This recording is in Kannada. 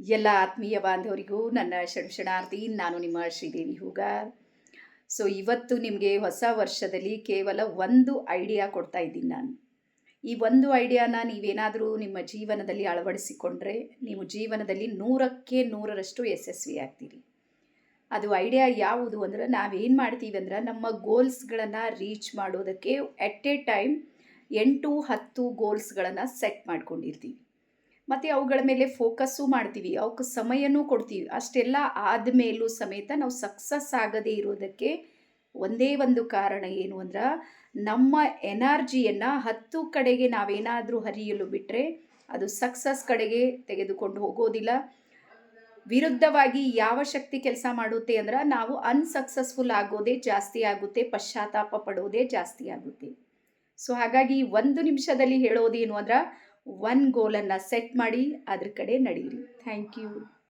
ಎಲ್ಲ ಆತ್ಮೀಯ ಬಾಂಧವರಿಗೂ ನನ್ನ ಶರಣಾರ್ಥಿ ನಾನು ನಿಮ್ಮ ಶ್ರೀದೇವಿ ಹೂಗಾರ್. ಸೊ ಇವತ್ತು ನಿಮಗೆ ಹೊಸ ವರ್ಷದಲ್ಲಿ ಕೇವಲ ಒಂದು ಐಡಿಯಾ ಕೊಡ್ತಾ ಇದ್ದೀನಿ ನಾನು. ಈ ಒಂದು ಐಡಿಯಾನ ನೀವೇನಾದರೂ ನಿಮ್ಮ ಜೀವನದಲ್ಲಿ ಅಳವಡಿಸಿಕೊಂಡ್ರೆ, ನೀವು ಜೀವನದಲ್ಲಿ ನೂರಕ್ಕೆ ನೂರರಷ್ಟು ಯಶಸ್ವಿ ಆಗ್ತೀರಿ. ಅದು ಐಡಿಯಾ ಯಾವುದು ಅಂದ್ರೆ, ನಾವೇನು ಮಾಡ್ತೀವಿ ಅಂದ್ರೆ, ನಮ್ಮ ಗೋಲ್ಸ್ಗಳನ್ನು ರೀಚ್ ಮಾಡೋದಕ್ಕೆ ಎಟ್ ಎ ಟೈಮ್ ಎಂಟು ಹತ್ತು ಗೋಲ್ಸ್ಗಳನ್ನು ಸೆಟ್ ಮಾಡ್ಕೊಂಡಿರ್ತೀವಿ. ಮತ್ತು ಅವುಗಳ ಮೇಲೆ ಫೋಕಸ್ಸು ಮಾಡ್ತೀವಿ, ಅವಕ್ಕೆ ಸಮಯನೂ ಕೊಡ್ತೀವಿ. ಅಷ್ಟೆಲ್ಲ ಆದಮೇಲೂ ಸಮೇತ ನಾವು ಸಕ್ಸಸ್ ಆಗದೇ ಇರೋದಕ್ಕೆ ಒಂದೇ ಒಂದು ಕಾರಣ ಏನು ಅಂದ್ರೆ ನಮ್ಮ ಎನರ್ಜಿಯನ್ನು ಹತ್ತು ಕಡೆಗೆ ನಾವೇನಾದರೂ ಹರಿಯಲು ಬಿಟ್ಟರೆ ಅದು ಸಕ್ಸಸ್ ಕಡೆಗೆ ತೆಗೆದುಕೊಂಡು ಹೋಗೋದಿಲ್ಲ. ವಿರುದ್ಧವಾಗಿ ಯಾವ ಶಕ್ತಿ ಕೆಲಸ ಮಾಡುತ್ತೆ ಅಂದ್ರೆ ನಾವು ಅನ್ಸಕ್ಸಸ್ಫುಲ್ ಆಗೋದೇ ಜಾಸ್ತಿ ಆಗುತ್ತೆ, ಪಶ್ಚಾತ್ತಾಪ ಪಡೋದೇ ಜಾಸ್ತಿ ಆಗುತ್ತೆ. ಸೊ ಹಾಗಾಗಿ ಒಂದು ನಿಮಿಷದಲ್ಲಿ ಹೇಳೋದೇನು ಅಂದ್ರೆ ಒನ್ ಗೋಲನ್ನು ಸೆಟ್ ಮಾಡಿ ಅದ್ರ ಕಡೆ ನಡೀರಿ. Thank you